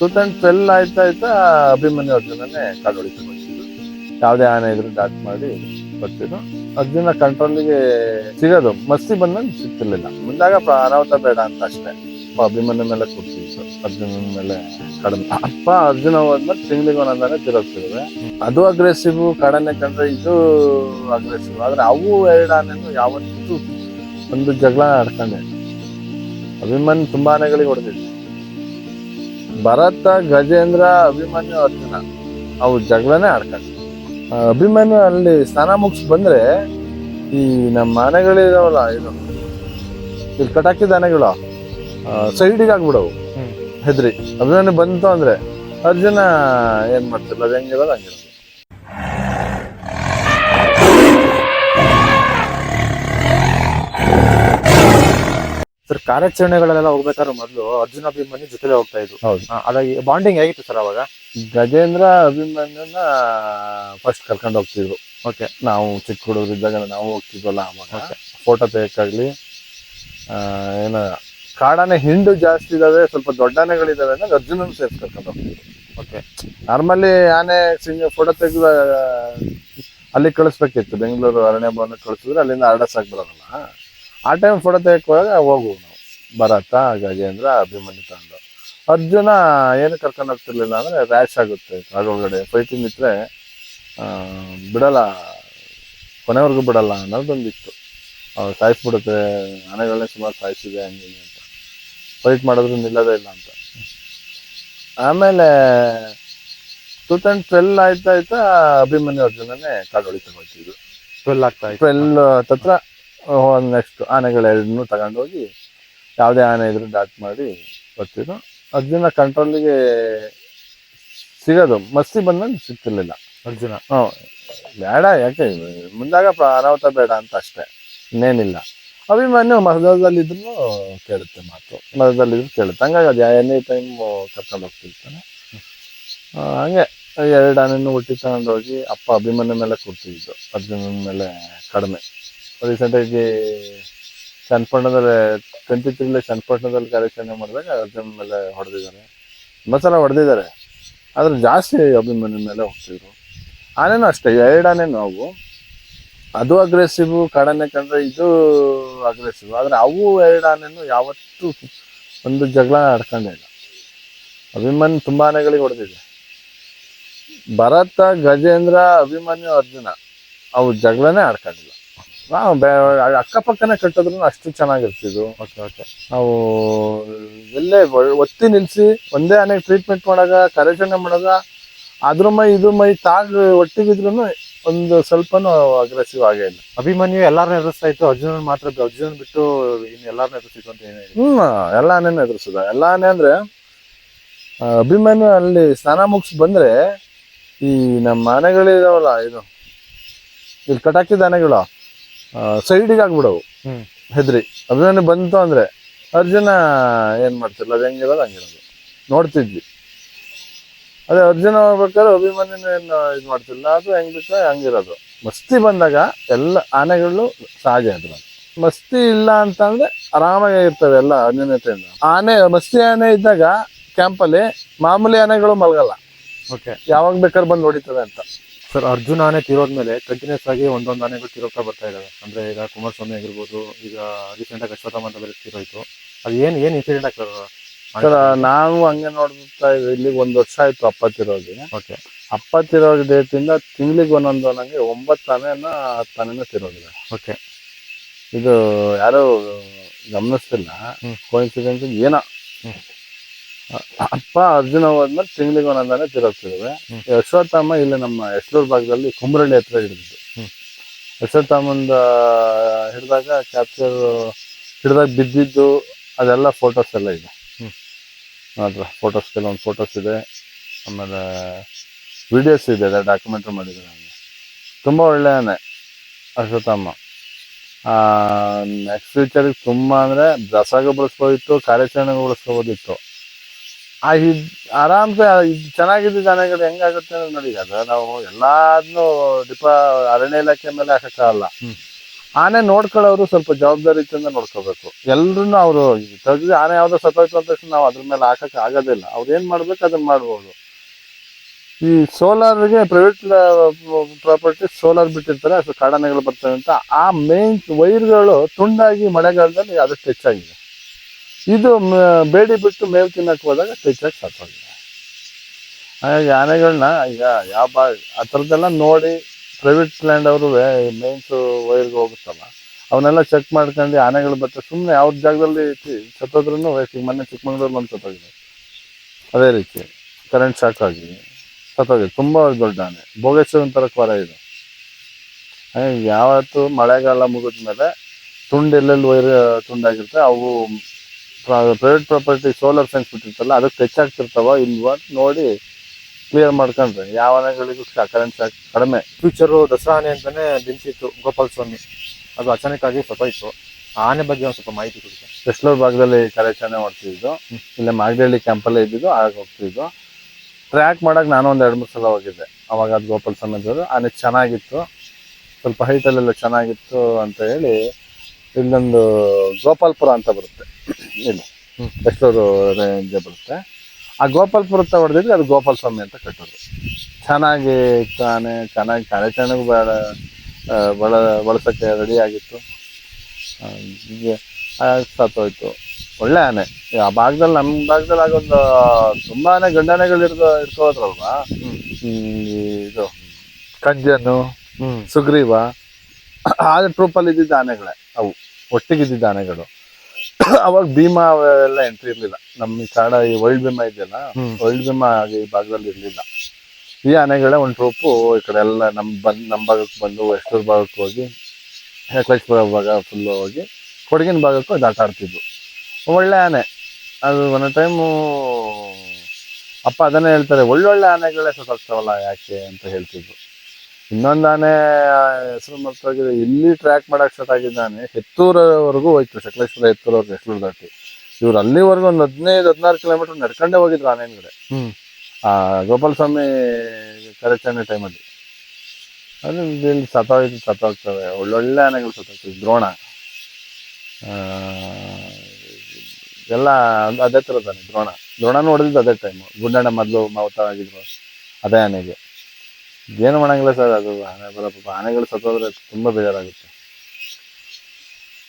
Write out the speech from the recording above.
Thousand twelve ಆಯ್ತಾ ಆಯ್ತಾ ಅಭಿಮನ್ಯು ಅರ್ಜುನನೇ ಕಾಡೊಳಿತು ಬರ್ತಿದ್ರು ಯಾವುದೇ ಆನೆ ಇದ್ರೆ ಡಾಟ್ ಮಾಡಿ ಬರ್ತಿದ್ರು ಅರ್ಜುನ ಕಂಟ್ರೋಲಿಗೆ ಸಿಗೋದು. ಮಸ್ತಿ ಬಂದಾಗ ಸಿಗ್ತಿರ್ಲಿಲ್ಲ. ಮುಂದಾಗ ಅನಾಹುತ ಬೇಡ ಅಂತ ಅಷ್ಟೇ. ಅಭಿಮನ್ಯ ಮೇಲೆ ಕೊಡ್ತೀವಿ ಸರ್ ಅರ್ಜುನ ಮೇಲೆ ಕಡಿಮೆ ಅಪ್ಪ, ಅರ್ಜುನ ಹೋದ್ಮೇಲೆ ತಿಂಗಳಿಗೆ ಒಂದೊಂದಾನೆ ತಿರುಗ್ತಿರುವೆ ಅದು ಅಗ್ರೆಸಿವ್ ಕಾಡನೆ ಕಂಡ್ರೆ ಇದು ಅಗ್ರೆಸಿವ್ ಆದ್ರೆ ಅವು ಎರಡು ಆನೆನು ಯಾವತ್ತೂ ಒಂದು ಜಗಳ ಆಡ್ಕೊಂಡೆ. ಅಭಿಮನ್ ತುಂಬಾ ಆನೆಗಳಿಗೆ ಹೊಡೆದಿದ್ದೆ ಭರತ ಗಜೇಂದ್ರ ಅಭಿಮನ್ಯು ಅರ್ಜುನ ಅವು ಜಗಳನೇ ಆಡ್ಕೊಂಡು ಅಭಿಮನ್ಯು ಅಲ್ಲಿ ಸ್ನಾನ ಮುಗಿಸ್ ಬಂದ್ರೆ ಈ ನಮ್ಮ ಆನೆಗಳಿದಾವಲ್ಲ ಇದು ಇಲ್ಲಿ ಕಟಾಕಿ ಆನೆಗಳು ಸೈಡಿಗೆ ಆಗ್ಬಿಡವು. ಹೆದ್ರಿ. ಅಭಿಮನ್ಯು ಬಂತು ಅಂದ್ರೆ ಅರ್ಜುನ ಏನ್ ಮಾಡ್ತಿಲ್ಲ ಅದು ಹೆಂಗಿರೋದು ಹಂಗಿರೋದು ಕಾರ್ಯಾಚರಣೆಗಳೆಲ್ಲ ಹೋಗ್ಬೇಕಾದ್ರೆ ಮೊದಲು ಅರ್ಜುನ ಅಭಿಮನ್ಯು ಜೊತೆಲೆ ಹೋಗ್ತಾ ಇದ್ರು ಹೌದು. ಬಾಂಡಿಂಗ್ ಹೇಗಿತ್ತು ಸರ್ ಅವಾಗ? ಗಜೇಂದ್ರ ಅಭಿಮನ್ಯನ್ನ ಫಸ್ಟ್ ಕರ್ಕೊಂಡು ಹೋಗ್ತಿದ್ರು. ಓಕೆ ನಾವು ಚಿಕ್ಕ ಹುಡುಗರಿದ್ದಾಗ ನಾವು ಹೋಗ್ತಿದ್ವಲ್ಲ ಅವಾಗ. ಫೋಟೋ ತೆಗೆಕಾಗ್ಲಿ ಏನ ಕಾಡಾನೆ ಹಿಂಡು ಜಾಸ್ತಿ ಇದಾವೆ ಸ್ವಲ್ಪ ದೊಡ್ಡಾನೆಗಳಿದಾವೆ ಅಂದ್ರೆ ಅರ್ಜುನನ್ ಸೇರ್ಸ್ ಕರ್ಕೊಂಡು ಹೋಗ್ತಿದ್ರು. ಓಕೆ ನಾರ್ಮಲಿ ಆನೆ ಸಿಂಗ ಫೋಟೋ ತೆಗೆದ ಅಲ್ಲಿ ಕಳಿಸ್ಬೇಕಿತ್ತು. ಬೆಂಗಳೂರು ಅರಣ್ಯ ಭವನ ಕಳಿಸಿದ್ರೆ ಅಲ್ಲಿಂದ ಆಗಿ ಬರೋದಲ್ಲ ಆ ಟೈಮ್ ಫೋಟೋ ತೆಗೆಕ್ ಹೋದಾಗ ಹೋಗುವು ಭರತ ಗಜೇಂದ್ರ ಅಭಿಮನ್ಯು ತಂಡ ಅರ್ಜುನ ಏನು ಕರ್ಕೊಂಡು ಹೋಗ್ತಿರ್ಲಿಲ್ಲ ಅಂದ್ರೆ ರ್ಯಾಶ್ ಆಗುತ್ತೆ ಕಾಡೊಳಗಡೆ ಫೈಟಿಂಗ್ ಇದ್ರೆ ಬಿಡಲ್ಲ. ಕೊನೆವರೆಗೂ ಬಿಡಲ್ಲ ಅನ್ನೋದೊಂದಿತ್ತು. ಅವ್ರು ಸಾಯಿಸ್ಬಿಡುತ್ತೆ ಆನೆಗಳನ್ನೇ ಸುಮಾರು ಸಾಯಿಸಿದೆ ಹಂಗೆ ಅಂತ. ಫೈಟ್ ಮಾಡಿದ್ರು ನಿಲ್ಲೋದೇ ಇಲ್ಲ ಅಂತ. ಆಮೇಲೆ ಟೂ ತೌಸಂಡ್ ಟ್ವೆಲ್ ಆಯ್ತಾ ಆಯ್ತಾ ಅಭಿಮನ್ಯು ಅರ್ಜುನನೇ ಕಾಡೊಳಿ ತಗೊಳ್ತಿದ್ರು ಟ್ವೆಲ್ ಆಗ್ತಾ ಟ್ವೆಲ್ ತತ್ರ ನೆಕ್ಸ್ಟ್ ಆನೆಗಳೆರಡನ್ನೂ ತಗೊಂಡೋಗಿ ಯಾವುದೇ ಆನೆ ಇದ್ರೆ ಡಾಟ್ ಮಾಡಿ ಬರ್ತಿದ್ರು. ಅರ್ಜುನ ಕಂಟ್ರೋಲಿಗೆ ಸಿಗೋದು. ಮಸ್ತಿ ಬಂದಾಗ ಸಿಗ್ತಿರ್ಲಿಲ್ಲ. ಅರ್ಜುನ. ಹ್ಞೂ. ಬೇಡ ಯಾಕೆ? ಮುಂದಾಗ ಅನಾಹುತ ಬೇಡ ಅಂತ ಅಷ್ಟೇ. ಇನ್ನೇನಿಲ್ಲ. ಅಭಿಮಾನ್ಯ ಮರದಲ್ಲಿದ್ರು ಕೇಳುತ್ತೆ ಮಾತು. ಮರದಲ್ಲಿದ್ರು ಕೇಳುತ್ತೆ. ಹಂಗಾಗಿ ಅದು ಎನಿ ಟೈಮ್ ಕರ್ಕೊಂಡು ಹೋಗ್ತಿರ್ತಾನೆ. ಹಂಗೆ. ಎರಡು ಆನೆಯನ್ನು ಹುಟ್ಟಿ ತಗೊಂಡೋಗಿ ಅಪ್ಪ ಅಭಿಮಾನ ಮೇಲೆ ಕೂರ್ತಿದ್ದು ಅರ್ಜುನ ಮೇಲೆ ಕಡಿಮೆ. ರೀಸೆಂಟಾಗಿ ಚನ್ನಪಟ್ಟಣದಲ್ಲಿ ಟ್ವೆಂಟಿ ತ್ರೀಲಿ ಸಣ್ಣಪಟ್ಟಣದಲ್ಲಿ ಕಾರ್ಯಾಚರಣೆ ಮಾಡಿದಾಗ ಅರ್ಜುನ ಮೇಲೆ ಹೊಡೆದಿದ್ದಾರೆ. ಮಸಾಲ ಸಲ ಹೊಡೆದಿದ್ದಾರೆ. ಆದ್ರೆ ಜಾಸ್ತಿ ಅಭಿಮಾನಿ ಮೇಲೆ ಹೋಗ್ತಿದ್ರು. ಆನೇನು ಅಷ್ಟೇ ಎರಡನೇ ನಾವು ಅದು ಅಗ್ರೆಸಿವ್ ಕಡನೆ ಕಂಡ್ರೆ ಇದು ಅಗ್ರೆಸಿವ್ ಆದ್ರೆ ಅವು ಎರಡು ಯಾವತ್ತೂ ಒಂದು ಜಗಳ ಆಡ್ಕೊಂಡೇ ಇಲ್ಲ. ಅಭಿಮನ್ಯು ತುಂಬಾ ಆನೆಗಳಿಗೆ ಹೊಡೆದಿದೆ. ಭರತ, ಗಜೇಂದ್ರ, ಅಭಿಮನ್ಯು, ಅರ್ಜುನ, ಅವು ಜಗಳನೇ ಆಡ್ಕೊಂಡಿಲ್ಲ. ಅಕ್ಕಪಕ್ಕನೇ ಕಟ್ಟಿದ್ರು ಅಷ್ಟು ಚೆನ್ನಾಗಿರ್ತಿದ್ವು ಓಕೆ ಓಕೆ ನಾವು ಎಲ್ಲೇ ಒತ್ತಿ ನಿಲ್ಸಿ ಒಂದೇ ಆನೆಗೆ ಟ್ರೀಟ್ಮೆಂಟ್ ಮಾಡಾಗ ಕರೆಕ್ಷನ್ ಮಾಡಾಗ ಅದ್ರ ಮೈ ಇದ್ರ ಮೈ ತಾಗ್ ಒಟ್ಟಿಗಿದ್ರು ಒಂದು ಸ್ವಲ್ಪನೂ ಅಗ್ರೆಸಿವ್ ಆಗೇ ಇಲ್ಲ. ಅಭಿಮನ್ಯು ಎಲ್ಲಾರನ್ನ ಎದುರಿಸ್ತಾ ಇತ್ತು ಅರ್ಜುನನ್ ಮಾತ್ರ ಅರ್ಜುನನ್ ಬಿಟ್ಟು ಇನ್ನು ಎಲ್ಲಾರನ್ನ ಎದುರಿಸಿತ್ತು ಅಂತ ಏನೇ ಹ್ಮ್ ಎಲ್ಲಾನೇ ಎದುರಿಸದ. ಎಲ್ಲ ಆನೆ ಅಂದ್ರೆ ಅಭಿಮನ್ಯು ಅಲ್ಲಿ ಸ್ನಾನ ಮುಗಿಸ್ ಬಂದ್ರೆ ಈ ನಮ್ಮ ಆನೆಗಳಿದಾವಲ್ಲ ಇದು ಇಲ್ಲಿ ಕಟಾಕಿದ ಆನೆಗಳು. ಸೈಡಿಗೆ ಆಗ್ಬಿಡವು. ಹೆದ್ರಿ. ಅಭಿಮಾನಿ ಬಂತು ಅಂದ್ರೆ ಅರ್ಜುನ ಏನ್ ಮಾಡ್ತಿರ್ಲ ಅದು ಹೆಂಗಿರೋದು ಹಂಗಿರೋದು. ನೋಡ್ತಿದ್ವಿ. ಅದೇ ಅರ್ಜುನ ಹೋಗ್ಬೇಕಾದ್ರೆ ಅಭಿಮಾನಿನ ಏನು ಇದು ಮಾಡ್ತಿಲ್ಲ ಅದು ಹೆಂಗ್ ಬಿಟ್ರೆ ಹಂಗಿರೋದು. ಮಸ್ತಿ ಬಂದಾಗ ಎಲ್ಲ ಆನೆಗಳು ಸಹಜ ಅದ್ರ ಮಸ್ತಿ ಇಲ್ಲ ಅಂತಂದ್ರೆ ಆರಾಮಾಗಿ ಇರ್ತವೆ ಎಲ್ಲ ಅನ್ಯೋನ್ಯತೆಯಿಂದ. ಆನೆ ಮಸ್ತಿ ಆನೆ ಇದ್ದಾಗ ಕ್ಯಾಂಪಲ್ಲಿ ಮಾಮೂಲಿ ಆನೆಗಳು ಮಲಗಲ್ಲ. ಓಕೆ ಯಾವಾಗ ಬೇಕಾದ್ರೆ ಬಂದು ನೋಡಿತವೆ ಅಂತ. ಸರ್ ಅರ್ಜುನ ಆನೆ ತಿರೋದ್ಮೇಲೆ ಕಂಟಿನ್ಯೂಸ್ ಆಗಿ ಒಂದೊಂದು ಆನೆಗಳು ತಿರೋಗ್ತಾ ಬರ್ತಾ ಇದಾವೆ. ಅಂದ್ರೆ ಈಗ ಕುಮಾರಸ್ವಾಮಿ ಆಗಿರ್ಬೋದು ಈಗ ರೀಸೆಂಟ್ ಆಗಿ ಅಶ್ವತ್ಥಾಮ ಅಂತ ಬೇರೆ ತಿರೋಯ್ತು. ಅದು ಏನ್ ಏನ್ ಇನ್ಸಿಡೆಂಟ್ ಆಗ್ತದೆ ಸರ್ ನಾವು ಹಂಗೆ ನೋಡ್ತಾ ಇದ್ವಿ ಇಲ್ಲಿಗೆ ಒಂದು ವರ್ಷ ಆಯ್ತು ಅಪ್ಪತ್ತಿರೋಗಿ ಓಕೆ ಡೇಟ್ ಇಂದ ತಿಂಗ್ಳಿಗೆ ಒಂದೊಂದು ಅನಂಗೆ ಒಂಬತ್ತು ಆನೆನ ಹತ್ತು ಆನೆನ ತಿರೋಗಿದೆ. ಓಕೆ ಇದು ಯಾರು ಗಮನಿಸ್ತಿಲ್ಲ. ಕೋಇನ್ಸಿಡೆನ್ಸ್ ಏನೋ? ಅಪ್ಪ ಅರ್ಜುನ ಹೋದ್ಮೇಲೆ ತಿಂಗಳಿಗೆ ಒಂದೊಂದಾನೆ ತಿರೋಗ್ತಿದ್ದಾವೆ ಯಶೋತ್ತಮ್ಮ ಇಲ್ಲಿ ನಮ್ಮ ಎಸ್ಲೂರು ಭಾಗದಲ್ಲಿ ಕುಂಬ್ರಳ್ಳಿ ಹತ್ರ ಹಿಡಿದಿದ್ದು. ಯಶೋತ್ತಮ್ಮಂದ ಹಿಡಿದಾಗ ಕ್ಯಾಪ್ಚರ್ ಹಿಡಿದಾಗ ಬಿದ್ದಿದ್ದು ಅದೆಲ್ಲ ಫೋಟೋಸ್ ಎಲ್ಲ ಇದೆ. ಹ್ಮ್. ಮಾತ್ರ ಫೋಟೋಸ್ ಕೆಲವೊಂದು ಫೋಟೋಸ್ ಇದೆ. ಆಮೇಲೆ ವಿಡಿಯೋಸ್ ಇದೆ ಡಾಕ್ಯುಮೆಂಟ್ರಿ ಮಾಡಿದ್ದಾರೆ ನಮಗೆ ತುಂಬ ಒಳ್ಳೆ ಅಶ್ವತ್ಥಮ್ಮ ಅಶ್ವತ್ಥಾಮ ನೆಕ್ಸ್ಟ್ ಫ್ಯೂಚರಿಗೆ ತುಂಬ ಅಂದರೆ ದಸರಾಗ ಬಳಸ್ಬೋದಿತ್ತು ಕಾರ್ಯಾಚರಣೆಗೆ ಬಳಸ್ಕೋಬೋದಿತ್ತು ಆ ಇದ್ ಆರಾಮ್ಸೆ ಇದು ಚೆನ್ನಾಗಿದ್ದ ದನಗಳು ಹೆಂಗಾಗುತ್ತೆ ಅನ್ನೋದು ನೋಡಿ ಅದು ನಾವು ಎಲ್ಲಾದ್ನು ಡಿಪ ಅರಣ್ಯ ಇಲಾಖೆ ಮೇಲೆ ಹಾಕಕ್ಕಾಗಲ್ಲ. ಆನೆ ನೋಡ್ಕೊಳ್ಳೋರು ಸ್ವಲ್ಪ ಜವಾಬ್ದಾರಿಯಿಂದ ನೋಡ್ಕೋಬೇಕು. ಎಲ್ರು ಅವರು ತೆಗೆದು ಆನೆ ಯಾವ್ದೋ ಸತ್ತೋಯ್ತು ಅಂತ ತಕ್ಷಣ ನಾವು ಅದ್ರ ಮೇಲೆ ಹಾಕಕ್ ಆಗೋದಿಲ್ಲ. ಅವ್ರು ಏನ್ ಮಾಡ್ಬೇಕು ಅದನ್ನ ಮಾಡ್ಬೋದು. ಈ ಸೋಲಾರ್ಗೆ ಪ್ರೈವೇಟ್ ಪ್ರಾಪರ್ಟಿ ಸೋಲಾರ್ ಬಿಟ್ಟಿರ್ತಾರೆ ಅದು ಕಾಡಾನೆಗಳು ಬರ್ತವೆ ಅಂತ. ಆ ಮೇನ್ ವೈರ್ಗಳು ತುಂಡಾಗಿ ಮಳೆಗಾಲದಲ್ಲಿ ಅದಷ್ಟು ಹೆಚ್ಚಾಗಿದೆ. ಇದು ಬೇಡಿ ಬಿಟ್ಟು ಮೇವು ತಿನ್ನಕ್ಕೆ ಹೋದಾಗ ಟೀಚರ್ ಸತ್ತೋಗಿದೆ ಹಾಗಾಗಿ ಆನೆಗಳನ್ನ ಈಗ ಯಾವ ಬಾ, ಆ ಥರದ್ದೆಲ್ಲ ನೋಡಿ ಪ್ರೈವೇಟ್ ಲ್ಯಾಂಡ್ ಅವರು ಮೇನ್ಸ್ ವೈರ್ಗೆ ಹೋಗುತ್ತಲ್ಲ, ಅವನ್ನೆಲ್ಲ ಚೆಕ್ ಮಾಡ್ಕೊಂಡು ಆನೆಗಳು ಬರ್ತಾರೆ ಸುಮ್ಮನೆ ಅವ್ರ ಜಾಗದಲ್ಲಿ ಸತ್ತೋದ್ರೂ ಈಗ ಮೊನ್ನೆ ಚಿಕ್ಕಮಂಗ್ಳೂರಲ್ಲಿ ಒಂದು ಸತ್ತೋಗಿದೆ. ಅದೇ ರೀತಿ ಕರೆಂಟ್ ಶಾಕ್ ಆಗಿ ಸತ್ತೋಗಿದೆ. ತುಂಬ ದೊಡ್ಡ ಆನೆ. ಭೋಗೇಶ್ವರನ್ ಥರ ಕೊರ ಇದು. ಯಾವತ್ತು ಮಳೆಗಾಲ ಮುಗಿದ್ಮೇಲೆ ತುಂಡು ಎಲ್ಲೆಲ್ಲಿ ವೈರ್ ತುಂಡಾಗಿರುತ್ತೆ, ಅವು ಪ್ರೈವೇಟ್ ಪ್ರಾಪರ್ಟಿ ಸೋಲಾರ್ ಫೆನ್ಸ್ ಬಿಟ್ಟಿರ್ತಲ್ಲ ಅದಕ್ಕೆ ಟಚ್ ಆಗ್ತಿರ್ತಾವ ಇಲ್ವಾ ನೋಡಿ ಕ್ಲಿಯರ್ ಮಾಡ್ಕೊಂಡ್ರೆ. ಯಾವ ಮನೆಗಳಿಗೂ ಕರೆಂಟ್ ಕಡಿಮೆ. ಫ್ಯೂಚರು ದಸರಾ ಆನೆ ಅಂತಾನೆ ಬಿಂಬಿಸಿತ್ತು ಗೋಪಾಲ ಸ್ವಾಮಿ ಅದು ಅಚಾನಕ್ ಆಗಿ ಸ್ವಲ್ಪ ಆ ಆನೆ ಬಗ್ಗೆ ಒಂದು ಸ್ವಲ್ಪ ಮಾಹಿತಿ ಕೊಡ್ತೀನಿ ಬೆಸ್ಲೂರ್ ಭಾಗದಲ್ಲಿ ಕಾರ್ಯಾಚರಣೆ ಮಾಡ್ತಿದ್ದು. ಇಲ್ಲೇ ಮಾಗಡಿಹಳ್ಳಿ ಕ್ಯಾಂಪಲ್ಲೇ ಇದ್ದಿದ್ದು ಆಗ ಹೋಗ್ತಿದ್ದು. ಟ್ರ್ಯಾಕ್ ಮಾಡಕ್ ನಾನು ಒಂದ್ ಎರಡು ಮೂರು ಸಲ ಹೋಗಿದ್ದೆ. ಅವಾಗ ಅದು ಗೋಪಾಲ್ ಸಮೇತರು ಆನೆ ಚೆನ್ನಾಗಿತ್ತು. ಸ್ವಲ್ಪ ಹೈಟಲ್ಲೆಲ್ಲ ಚೆನ್ನಾಗಿತ್ತು ಅಂತ ಹೇಳಿ ಇಲ್ಲೊಂದು ಗೋಪಾಲ್ಪುರ ಅಂತ ಬರುತ್ತೆ. ಇಲ್ಲಿ. ಬೆಸ್ಲೂರು ರೇಂಜ್ ಬರುತ್ತೆ. ಆ ಗೋಪಾಲ್ಪುರ ಹತ್ರ ಹೊಡೆದಿದ್ರೆ ಅದು ಗೋಪಾಲ ಸ್ವಾಮಿ ಅಂತ ಕಟ್ಟೋದು. ಚೆನ್ನಾಗಿ ಕಾಣೆ ಆನೆ ಚೆನ್ನಾಗಿ ಕಾರ್ಯಾಚರಣೆಗೂ ಭಾಳ ಬಳ ಬಳಸೋಕ್ಕೆ ರೆಡಿ ಆಗಿತ್ತು. ಹೀಗೆ ಸತ್ತೋಯ್ತು ಒಳ್ಳೆ ಆನೆ. ಆ ಭಾಗದಲ್ಲಿ ನಮ್ಮ ಭಾಗದಲ್ಲಿ ಆಗೊಂದು ತುಂಬಾ ಆನೆ ಗಂಡಾನೆಗಳು. ಹ್ಮ್, ಇದು ಕಜ್ಜನು ಸುಗ್ರೀವ ಆ ಟ್ರೂಪಲ್ಲಿ ಇದ್ದಿದ್ದ ಆನೆಗಳೇ ಅವು. ಒಟ್ಟಿಗಿದ್ದಿದ್ದ ಆನೆಗಳು. ಅವಾಗ ಭೀಮಾ ಅವೆಲ್ಲ ಎಂಟ್ರಿ ಇರ್ಲಿಲ್ಲ. ನಮ್ಮ ಈ ಕಾಡ ಈ ವರ್ಲ್ಡ್ ಭೀಮಾ ಇದೆಯಲ್ಲ ವರ್ಲ್ಡ್ ಭೀಮಾ ಆಗಿ ಈ ಭಾಗದಲ್ಲಿ ಇರ್ಲಿಲ್ಲ. ಈ ಆನೆಗಳೇ ಒಂದು ಟ್ರೂಪು ಈ ಕಡೆ ಎಲ್ಲ ನಮ್ಮ ಬಂದು ನಮ್ಮ ಭಾಗಕ್ಕೆ ಬಂದು ವೆಸ್ಟೂರ್ ಭಾಗಕ್ಕೆ ಹೋಗಿ ಹೆಕ್ಲೇಶ್ಪುರ ಭಾಗ ಫುಲ್ಲು ಹೋಗಿ ಕೊಡಗಿನ ಭಾಗಕ್ಕೂ ಅದು ಆಟ ಆಡ್ತಿದ್ವು. ಒಳ್ಳೆ ಆನೆ. ಅದು ಒಂದೊಂದು ಟೈಮು ಅಪ್ಪ ಅದನ್ನೇ ಹೇಳ್ತಾರೆ ಒಳ್ಳೊಳ್ಳೆ ಆನೆಗಳೇ ಸತ್ತಾಗ್ತಾವಲ್ಲ ಯಾಕೆ ಅಂತ ಹೇಳ್ತಿದ್ರು. ಇನ್ನೊಂದು ಆನೆ ಹೆಸರು ಮರ್ತೋಗಿದೆ ಇಲ್ಲಿ ಟ್ರ್ಯಾಕ್ ಮಾಡಕ್ ಸ್ಟಾರ್ಟ್ ಆಗಿದ್ದಾನೆ. ಹೆತ್ತೂರವರೆಗೂ ಹೋಯ್ತು ಸಕಲೇಶ್ವರ ಹೆತ್ತೂರವ್ರಿಗೆ ಹೆಸರು ದಾಟಿ. ಇವ್ರು ಅಲ್ಲಿವರೆಗೂ ಒಂದು ಹದಿನೈದು ಹದಿನಾರು ಕಿಲೋಮೀಟರ್ ನಡ್ಕೊಂಡೇ ಹೋಗಿದ್ರು ಆನೆ ಹ್ಮ್. ಆ ಗೋಪಾಲ ಸ್ವಾಮಿ ಕಾರ್ಯಾಚರಣೆ ಟೈಮಲ್ಲಿ ಅದು ಇಲ್ಲಿ ಸತ್ತೋಯ್ತು ಸತ್ತೋಗ್ತವೆ ಒಳ್ಳೊಳ್ಳೆ ಆನೆಗಳು ಸತ್ತೋಗ್ತವೆ ದ್ರೋಣ. ಎಲ್ಲ ಅದೇ ಅದೇ ಥರದ್ದಾನೆ ದ್ರೋಣ. ದ್ರೋಣನೂ ಹೊಡೆದಿದ್ದು ಅದೇ ಟೈಮು ಗುಂಡಣ್ಣ ಮೊದಲು ಮಾವತ ಆಗಿದ್ರು ಅದೇ ಆನೆಗೆ. ಏನು ಮಾಡಂಗಿಲ್ಲ ಸರ್ ಅದು. ಆನೆ ಬರೋ ಆನೆಗಳು ಸತ್ತೋದ್ರೆ ತುಂಬ ಬೇಜಾರಾಗುತ್ತೆ.